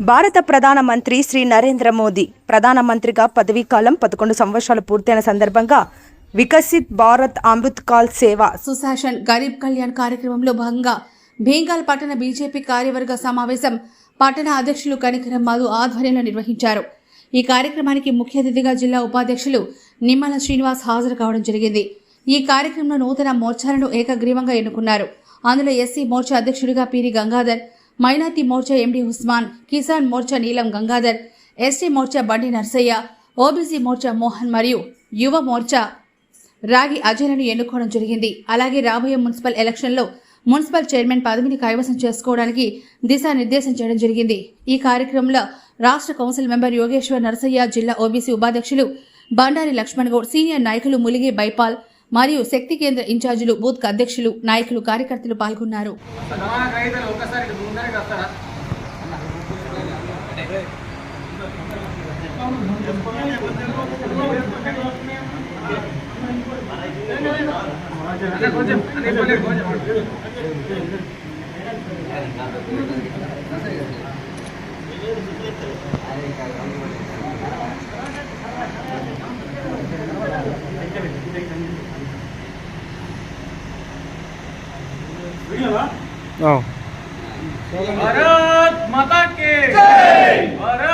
భారత ప్రధానమంత్రి శ్రీ నరేంద్ర మోదీ ప్రధానమంత్రిగా పదవీకాలం పదకొండు సంవత్సరాలు పూర్తయిన సందర్భంగా వికసిత్ భారత్ అమృత్ కాల్ సేవ సుశాసన్ గరీబ్ కళ్యాణ్ కార్యక్రమంలో భాగంగా భీంగాల్ పట్టణ బీజేపీ కార్యవర్గ సమావేశం పట్టణ అధ్యక్షులు కనికరం మాధు ఆధ్వర్యంలో నిర్వహించారు. ఈ కార్యక్రమానికి ముఖ్య అతిథిగా జిల్లా ఉపాధ్యక్షులు నిమ్మల శ్రీనివాస్ హాజరు కావడం జరిగింది. ఈ కార్యక్రమంలో నూతన మోర్చాలను ఏకగ్రీవంగా ఎన్నుకున్నారు. అందులో ఎస్సీ మోర్చా అధ్యక్షుడిగా Peeri Gangadhar minority Morcha MD Usman Kisan Morcha Neelam Gangadhar ST Morcha బండి నర్సయ్య ఓబీసీ మోర్చా మోహన్ మరియు యువ మోర్చా రాగి అజయ్లను ఎన్నుకోవడం జరిగింది. అలాగే రాబోయే మున్సిపల్ ఎలక్షన్లో మున్సిపల్ చైర్మన్ పదవిని కైవసం చేసుకోవడానికి దిశానిర్దేశం చేయడం జరిగింది. ఈ కార్యక్రమంలో రాష్ట్ర కౌన్సిల్ మెంబర్ యోగేశ్వర్ నరసయ్య జిల్లా ఓబీసీ ఉపాధ్యక్షులు బండారి లక్ష్మణ్ గౌడ్ సీనియర్ నాయకులు ములిగి బైపాల్ మరియు శక్తి కేంద్ర ఇన్ఛార్జీలు బూత్ అధ్యక్షులు నాయకులు కార్యకర్తలు పాల్గొన్నారు. కొంచెం. భారత్ మాతా కే భారత్